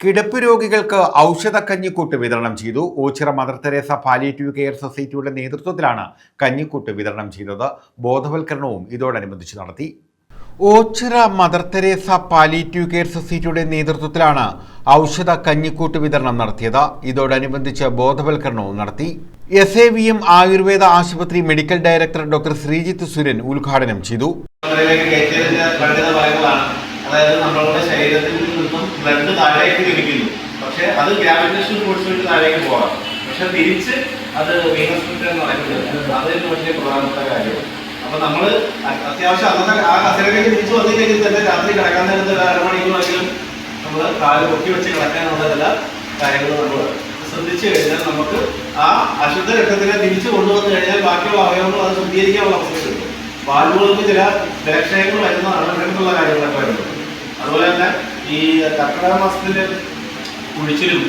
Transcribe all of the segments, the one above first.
കിടപ്പ് രോഗികൾക്ക് ഔഷധ കഞ്ഞിക്കൂട്ട് വിതരണം ചെയ്തു. Ochira mother Teresa palliative care സൊസൈറ്റിയുടെ നേതൃത്വത്തിലാണ് കഞ്ഞിക്കൂട്ട് വിതരണം ചെയ്തത്. ബോധവൽക്കരണവും ഇതോടനുബന്ധിച്ച് നടത്തി. Ochira mother Teresa palliative care സൊസൈറ്റിയുടെ നേതൃത്വത്തിലാണ് ഔഷധ കഞ്ഞിക്കൂട്ട് വിതരണം നടത്തിയത്. ഇതോടനുബന്ധിച്ച് ബോധവൽക്കരണവും നടത്തി. S A V M Ayurveda ആശുപത്രി medical director doctor Sreejith Suran ഉദ്ഘാടനം ചെയ്തു. അതായത് നമ്മളുടെ ശരീരത്തിൽ നിന്നും ബ്ലഡ് താഴേക്ക് ലഭിക്കുന്നു പക്ഷെ അത് ഗ്രാവിറ്റേഷൻ ഫോഴ്സ് വഴി താഴേക്ക് പോകാം. പക്ഷെ തിരിച്ച് അത് വീനസ് എന്ന് പറയുന്നത് അതൊരു പക്ഷേ പ്രധാനപ്പെട്ട കാര്യം. അപ്പൊ നമ്മൾ അ- അത്യാവശ്യം അന്നത്തെ ആ കസരക്കേക്ക് തിരിച്ചു വന്നില്ലെങ്കിൽ തന്നെ രാത്രി കിടക്കാൻ നേരത്തെ ഒരു അരമണിക്കൂറെങ്കിലും നമ്മൾ കാൽ പൊക്കി വെച്ച് കിടക്കാനുള്ള എല്ലാ കാര്യങ്ങളും നമ്മൾ ശ്രദ്ധിച്ചു കഴിഞ്ഞാൽ നമുക്ക് ആ അശുദ്ധ രക്തത്തിനെ തിരിച്ചു കൊണ്ടുവന്നു കഴിഞ്ഞാൽ ബാക്കിയുള്ള അവയവങ്ങൾ അത് ശുദ്ധീകരിക്കാനുള്ള അവസരം കിട്ടും. വാൽവുകൾക്ക് ചില ബലക്ഷയങ്ങൾ വരുന്നതാണ് അങ്ങനെയുള്ള കാര്യങ്ങളൊക്കെ വരുന്നത്. അതുപോലെ തന്നെ ഈ കർക്കിടക മാസത്തിന്റെ കുഴിച്ചിലും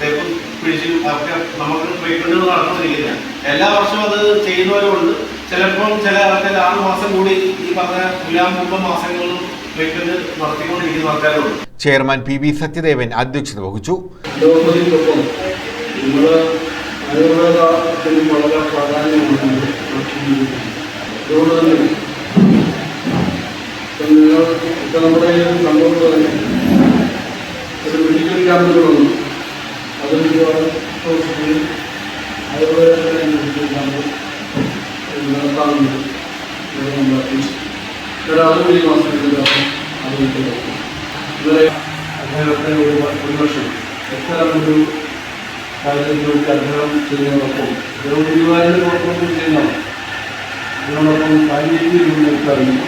തേപ്പും കുഴിച്ചിലും ഒക്കെ നമുക്ക് ട്രീറ്റ്മെന്റുകൾ നടന്നുകൊണ്ടിരിക്കുന്നത് എല്ലാ വർഷവും അത് ചെയ്യുന്നവരുണ്ട് ചിലപ്പോൾ ചില ആൾക്കാർ ആറ് മാസം കൂടി ഈ പറഞ്ഞ തുലാം കുംഭ മാസങ്ങളിലും ട്രീറ്റ്മെന്റ് നടത്തിക്കൊണ്ടിരിക്കുന്ന ആൾക്കാരുണ്ട് ചെയർമാൻ പി വി സത്യദേവൻ അധ്യക്ഷത വഹിച്ചു. ലോകത്തിനൊപ്പം നമ്മൾ ആയുർവേദത്തിന് വളരെ പ്രാധാന്യമാണ് അതുകൊണ്ട് തന്നെ ഇപ്പം നമ്മുടെ ഈ ഒരു സംഭവത്തിൽ തന്നെ ഒരു മെഡിക്കൽ ക്യാമ്പുകൾ വന്നു. അതിൽ ഒരുപാട് ഹോസ്പിറ്റലിൽ ആയുർവേദത്തിലെ മെഡിക്കൽ ക്യാമ്പ് നടത്താറുണ്ട് ഇവിടെ ഈ അത് കിട്ടുന്നത് ഇവരെ അദ്ദേഹത്തെ ഒരു ഒരു വർഷം എത്ര ഒരു കാര്യത്തിലേക്ക് അദ്ദേഹം ചെയ്യുന്നതോടൊപ്പം. അദ്ദേഹം ഗുരുവായൂരിനോടൊപ്പം ചെയ്യുന്നതാണ്. അതിനോടൊപ്പം പാലിയേറ്റീവ് യൂണിറ്റായിരുന്നു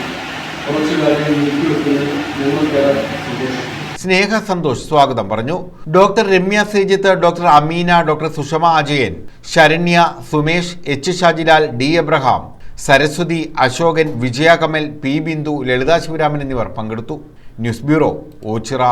സ്നേഹ സന്തോഷ് സ്വാഗതം പറഞ്ഞു. Doctor Ramya Sreejith doctor Ameena doctor Sushama Ajayan Saranya Sumesh H Shajilal D Abraham Saraswathi Ashokan Vijaya Kamal P Bindu Lalitha Sivaraman എന്നിവർ പങ്കെടുത്തു. News bureau Ochira.